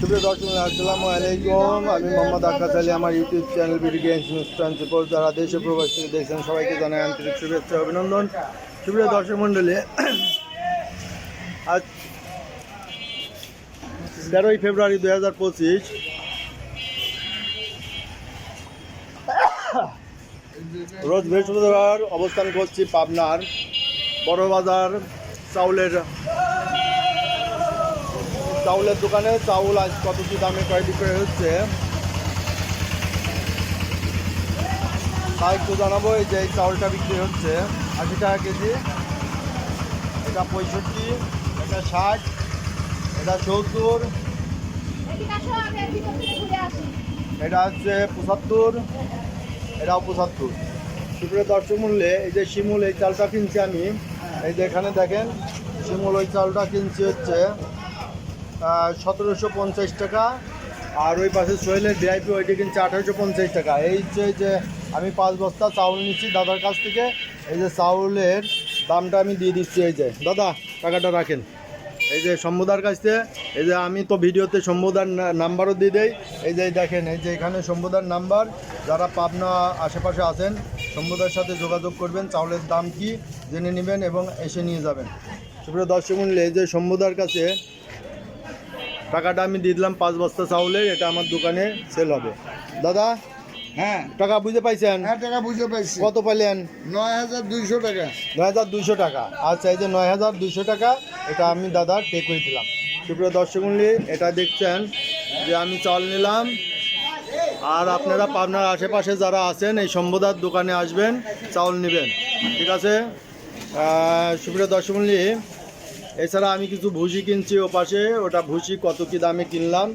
সুপ্রিয় দর্শক, আসসালামু আলাইকুম। আমি মোহাম্মদ আকাশ আলী, আমার YouTube channel BD games news transport যারা দেশে প্রবাস দেখছেন, সবাইকে জানাই আন্তরিক শুভেচ্ছা অভিনন্দন। সুপ্রিয় দর্শক মণ্ডলী, আজ তেরোই ফেব্রুয়ারি দুই হাজার পঁচিশ, রোজ বৃহস্পতিবার অবস্থান করছি পাবনার বড় বাজার চাউলের চাউলের দোকানে চাউল আজ কত কি দামে ক্রয় বিক্রয় হচ্ছে? তা একটু জানাব, এই যে এই চাউলটা বিক্রি হচ্ছে। আশি টাকা কেজি। এটা পঁয়ষট্টি, এটা ষাট, এটা সত্তর। এটা হচ্ছে পঁচাত্তর, এটাও পঁচাত্তর। সুপ্রিয় দর্শক মূল্যে এই যে শিমুল এই চালটা কিনছি আমি। এই যে এখানে দেখেন, শিমুল ওই চালটা কিনছি হচ্ছে। সতেরোশো পঞ্চাশ টাকা। আর ওই পাশে সোহেলের ভিআইপি ওইটা কিনছি আঠারোশো পঞ্চাশ টাকা। এই হচ্ছে যে আমি পাঁচ বস্তা চাউল নিচ্ছি দাদার কাছ থেকে, এই যে চাউলের দামটা আমি দিয়ে দিচ্ছি, এই যে। দাদা, টাকাটা রাখেন। এই যে শম্ভুদার থেকে, এই যে আমি তো ভিডিওতে শম্ভুদার নাম্বারও দিয়ে দেই। এই যে দেখেন, এই যে এখানে শম্ভুদার নাম্বার। যারা পাবনা আশেপাশে আছেন শম্ভুদার সাথে যোগাযোগ করবেন, চাউলের দাম কি, জেনে নেবেন এবং এসে নিয়ে যাবেন। সুপ্রিয় দর্শক মূল্যে এই যে শম্ভুদার কাছে টাকাটা আমি দিয়ে দিলাম পাঁচ বস্তা চাউলের এটা আমার দোকানে সেল হবে। দাদা হ্যাঁ। টাকা বুঝতে পাইছেন? হ্যাঁ টাকা বুঝতে পারছি কত পাইলেন? নয় হাজার দুইশো টাকা। নয় হাজার দুইশো টাকা। আচ্ছা এই যে নয় হাজার দুইশো টাকা এটা আমি দাদা পে করে দিলাম। সুপ্রিয় দর্শক মণ্ডলী, এটা দেখছেন যে আমি চাল নিলাম। আর আপনারা পাবনার আশেপাশে যারা আছেন এই সম্বোদার দোকানে আসবেন চাউল নেবেন। ঠিক আছে? সুপ্রিয় দর্শক মণ্ডলী, এছাড়া আমি কিছু ভুসি কিনছি ও পাশে। ওটা ভুসি কত কি দামে কিনলাম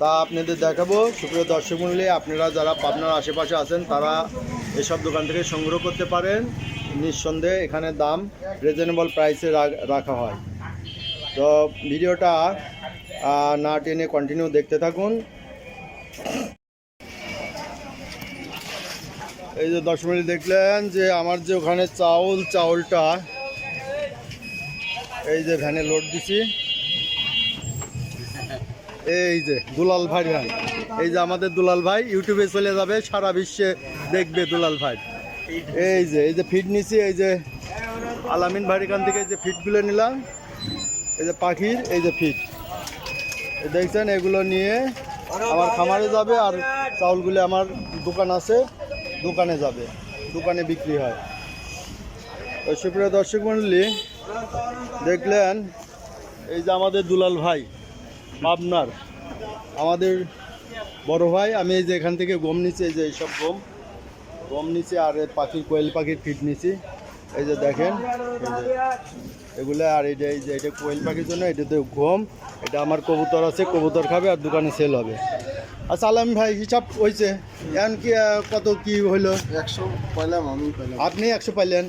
তা আপনাদের দেখাবো। সুপ্রিয় দর্শক মণ্ডলী, আপনারা যারা পাবনার আশেপাশে আছেন তারা এসব দোকান থেকে সংগ্রহ করতে পারেন। নিঃসন্দেহে এখানে দাম রিজনেবল প্রাইসে রাখা হয়। তো ভিডিওটা না টেনে কন্টিনিউ দেখতে থাকুন। এই যে দশ মিনিট দেখলেন যে আমার যে ওখানে চাউল চাউলটা এই যে ভ্যানে লোড দিছি। এই যে দুলাল ভাই ভ্যান। এই যে আমাদের দুলাল ভাই ইউটিউবে চলে যাবে, সারা বিশ্বে দেখবে দুলাল ভাই। এই যে এই যে ফিড নিছি, এই যে আলামিন ভাইয়ের এখান থেকে এই যে ফিডগুলো নিলাম, এই যে পাখির, এই যে ফিড দেখছেন, এগুলো নিয়ে আমার খামারে যাবে আর চাউলগুলো আমার দোকান আছে, দোকানে যাবে, দোকানে বিক্রি হয়। সুপ্রিয় দর্শক মণ্ডলী দেখলেন এই যে আমাদের দুলাল ভাই পাবনার। আমাদের বড় ভাই আমি এই যে এখান থেকে গম নিচ্ছি এই যে এইসব গম গম নিচ্ছি আর এই পাখির কোয়েল পাখির ফিট নিচ্ছি এই যে দেখেন এগুলো আর এই যে এই যে এটা কোয়েল পাখির জন্য এটাতে গম এটা আমার কবুতর আছে কবুতর খাবে আর দোকানে সেল হবে। আচ্ছা আলাম ভাই হিসাব হয়েছে এখন কি কত কি হইল? একশো পাইলাম আমি পাইলাম। আপনি একশো পাইলেন।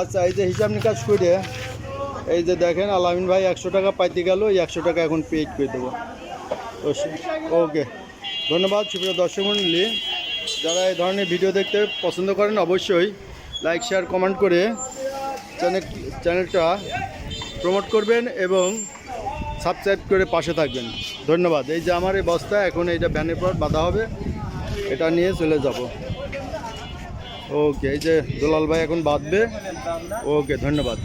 আচ্ছা এই যে হিসাব নিকাশ করে এই যে দেখেন, আলামিন ভাই একশো টাকা পাইতে গেল, এই একশো টাকা এখন পেড করে দেবো। ওকে। ধন্যবাদ, সুপ্রিয় দর্শক মণ্ডলী। যারা এই ধরনের ভিডিও দেখতে পছন্দ করেন, অবশ্যই লাইক শেয়ার কমেন্ট করে চ্যানেল চ্যানেলটা প্রমোট করবেন এবং সাবস্ক্রাইব করে পাশে থাকবেন। ধন্যবাদ। এই যে আমার এই বস্তা, এখন এইটা ভ্যানের পর বাঁধা হবে। এটা নিয়ে চলে যাব। ওকে, এই যে দুলাল ভাই এখন বাঁধবে। ওকে, ধন্যবাদ।